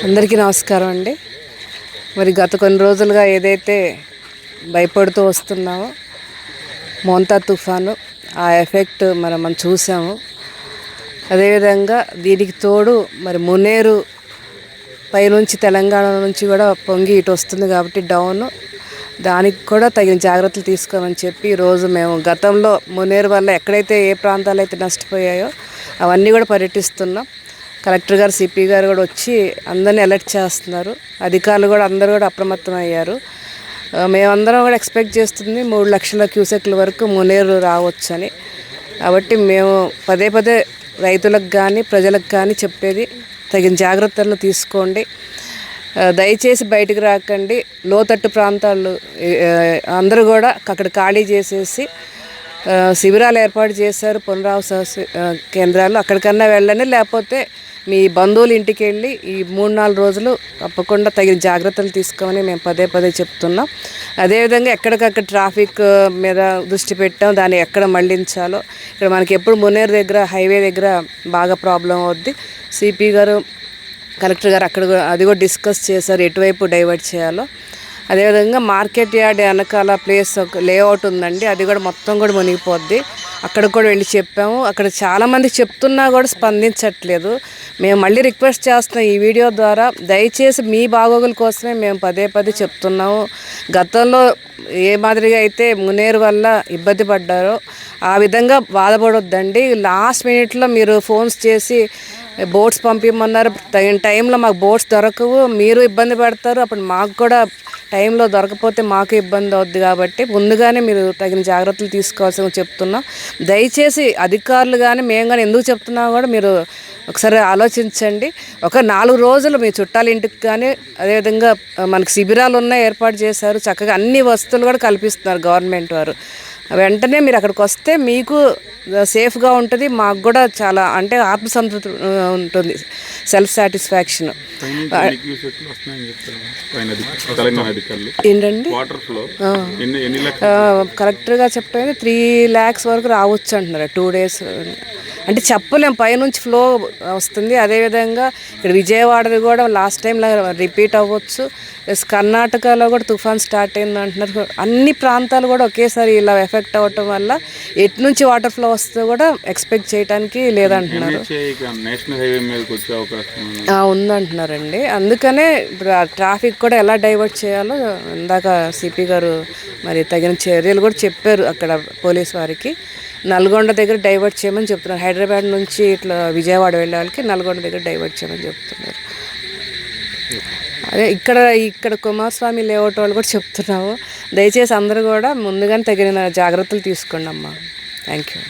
అందరికీ నమస్కారం అండి. మరి గత కొన్ని రోజులుగా ఏదైతే భయపడుతూ వస్తున్నామో మోంతా తుఫాను ఆ ఎఫెక్ట్ మనం మనం చూసాము. అదేవిధంగా దీనికి తోడు మరి మునేరు పైనుంచి తెలంగాణ నుంచి కూడా పొంగి ఇటు వస్తుంది కాబట్టి డౌన్. దానికి కూడా తగిన జాగ్రత్తలు తీసుకోమని చెప్పి ఈరోజు మేము గతంలో మునేరు వల్ల ఎక్కడైతే ఏ ప్రాంతాలు అయితే నష్టపోయాయో అవన్నీ కూడా పర్యటిస్తున్నాం. కలెక్టర్ గారు సిపి గారు కూడా వచ్చి అందరినీ అలర్ట్ చేస్తున్నారు. అధికారులు కూడా అందరూ కూడా అప్రమత్తం అయ్యారు మేమందరం కూడా ఎక్స్పెక్ట్ చేస్తుంది మూడు లక్షల క్యూసెక్ల వరకు మునేరు రావచ్చని. కాబట్టి మేము పదే పదే రైతులకు కానీ ప్రజలకు కానీ చెప్పేది తగిన జాగ్రత్తలు తీసుకోండి. దయచేసి బయటకు రాకండి. లోతట్టు ప్రాంతాలు అందరూ కూడా అక్కడ ఖాళీ చేసేసి శిబిరాలు ఏర్పాటు చేశారు. పునరావాస కేంద్రాలు అక్కడికన్నా వెళ్ళండి. లేకపోతే మీ బంధువుల ఇంటికి వెళ్ళి ఈ మూడు నాలుగు రోజులు తప్పకుండా తగిన జాగ్రత్తలు తీసుకోమని మేము పదే పదే చెప్తున్నాం. అదేవిధంగా ఎక్కడికక్కడ ట్రాఫిక్ మీద దృష్టి పెట్టాం. దాన్ని ఎక్కడ మళ్ళించాలో ఇక్కడ మనకి ఎప్పుడు మునేరు దగ్గర హైవే దగ్గర బాగా ప్రాబ్లం అవుద్ది. సిపి గారు కలెక్టర్ గారు అక్కడ కూడా అది కూడా డిస్కస్ చేశారు ఎటువైపు డైవర్ట్ చేయాలో. అదేవిధంగా మార్కెట్ యార్డ్ వెనకాల ప్లేస్ ఒక లేఅవుట్ ఉందండి. అది కూడా మొత్తం కూడా మునిగిపోద్ది. అక్కడ కూడా వెళ్ళి చెప్పాము. అక్కడ చాలామంది చెప్తున్నా కూడా స్పందించట్లేదు. మేము మళ్ళీ రిక్వెస్ట్ చేస్తున్నాం ఈ వీడియో ద్వారా. దయచేసి మీ బాగోగుల కోసమే మేము పదే పదే చెప్తున్నాము. గతంలో ఏ మాదిరిగా అయితే మునేరు వల్ల ఇబ్బంది పడ్డారో ఆ విధంగా బాధపడొద్దండి. లాస్ట్ మినిట్లో మీరు ఫోన్స్ చేసి బోట్స్ పంపించమన్నారు తగిన టైంలో మాకు బోట్స్ దొరకవు. మీరు ఇబ్బంది పడతారు. అప్పుడు మాకు కూడా టైంలో దొరకపోతే మాకు ఇబ్బంది అవుద్ది కాబట్టి ముందుగానే మీరు తగిన జాగ్రత్తలు తీసుకోవాల్సి చెప్తున్నాం. దయచేసి అధికారులు కానీ మేము కానీ ఎందుకు చెప్తున్నా కూడా మీరు ఒకసారి ఆలోచించండి. ఒక నాలుగు రోజులు మీ చుట్టాల ఇంటికి కానీ అదేవిధంగా మనకి శిబిరాలు ఉన్నాయి ఏర్పాటు చేశారు చక్కగా అన్ని వస్తువులు కూడా కల్పిస్తున్నారు గవర్నమెంట్ వారు. వెంటనే మీరు అక్కడికి వస్తే మీకు సేఫ్గా ఉంటుంది మాకు కూడా చాలా అంటే ఆత్మసంతృప్తి ఉంటుంది సెల్ఫ్ సాటిస్ఫాక్షన్ ఏంటండి? కరెక్ట్గా చెప్పేది త్రీ ల్యాక్స్ వరకు రావచ్చు అంటున్నారు టూ డేస్. అంటే చెప్పలేం పైనుంచి ఫ్లో వస్తుంది. అదేవిధంగా ఇక్కడ విజయవాడది కూడా లాస్ట్ టైం రిపీట్ అవ్వచ్చు. ప్లస్ కర్ణాటకలో కూడా తుఫాన్ స్టార్ట్ అయింది అంటున్నారు. అన్ని ప్రాంతాలు కూడా ఒకేసారి ఇలా ఎఫెక్ట్ అవ్వటం వల్ల ఎటు నుంచి వాటర్ ఫ్లో వస్తుందో కూడా ఎక్స్పెక్ట్ చేయడానికి లేదంటున్నారు. ఉందంటున్నారండి. అందుకనే ఇప్పుడు ట్రాఫిక్ కూడా ఎలా డైవర్ట్ చేయాలో ఇందాక సిపి గారు మరి తగిన చర్యలు కూడా చెప్పారు అక్కడ పోలీస్ వారికి. నల్గొండ దగ్గర డైవర్ట్ చేయమని చెప్తున్నారు. హైదరాబాద్ నుంచి ఇట్లా విజయవాడ వెళ్ళే నల్గొండ దగ్గర డైవర్ట్ చేయమని చెప్తున్నారు. అదే ఇక్కడ ఇక్కడ కుమారస్వామి లేఅవుట్ వాళ్ళు కూడా చెప్తున్నాము. దయచేసి అందరూ కూడా ముందుగానే తగిన జాగ్రత్తలు తీసుకోండి అమ్మా. Thank you